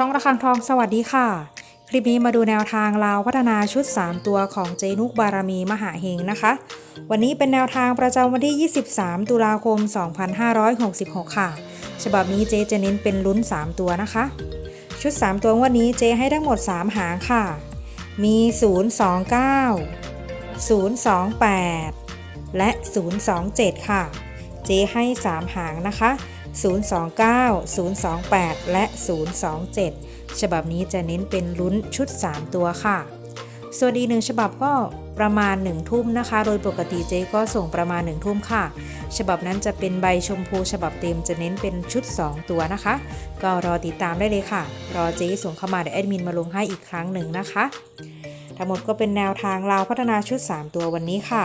ช่องระฆังทองสวัสดีค่ะ คลิปนี้มาดูแนวทางลาวพัฒนาชุด 3 ตัวของเจนุกบารมีมหาเฮงนะคะ วันนี้เป็นแนวทางประจำวันที่ 23 ตุลาคม 2566 ค่ะ ฉบับนี้เจจะเน้นเป็นลุ้น 3 ตัวนะคะ ชุด 3 ตัววันนี้เจให้ทั้งหมด 3 หางค่ะ มี 029 028 และ 027 ค่ะ เจให้ 3 หางนะคะ 029 028 และ 027 ฉบับนี้จะเน้นเป็นลุ้นชุด 3 ตัวค่ะ ส่วนอีกหนึ่งฉบับก็ประมาณ 1 ทุ่มนะคะ โดยปกติเจ๊ก็ส่งประมาณ 1 ทุ่มค่ะ ฉบับนั้นจะเป็นใบชมพู ฉบับเต็มจะเน้นเป็นชุด 2 ตัวนะคะ ก็รอติดตามได้เลยค่ะ รอเจ๊ส่งเข้ามาเดี๋ยวแอดมินมาลงให้อีกครั้งหนึ่งนะคะ ทั้งหมดก็เป็นแนวทางลาวพัฒนาชุด 3 ตัววันนี้ค่ะ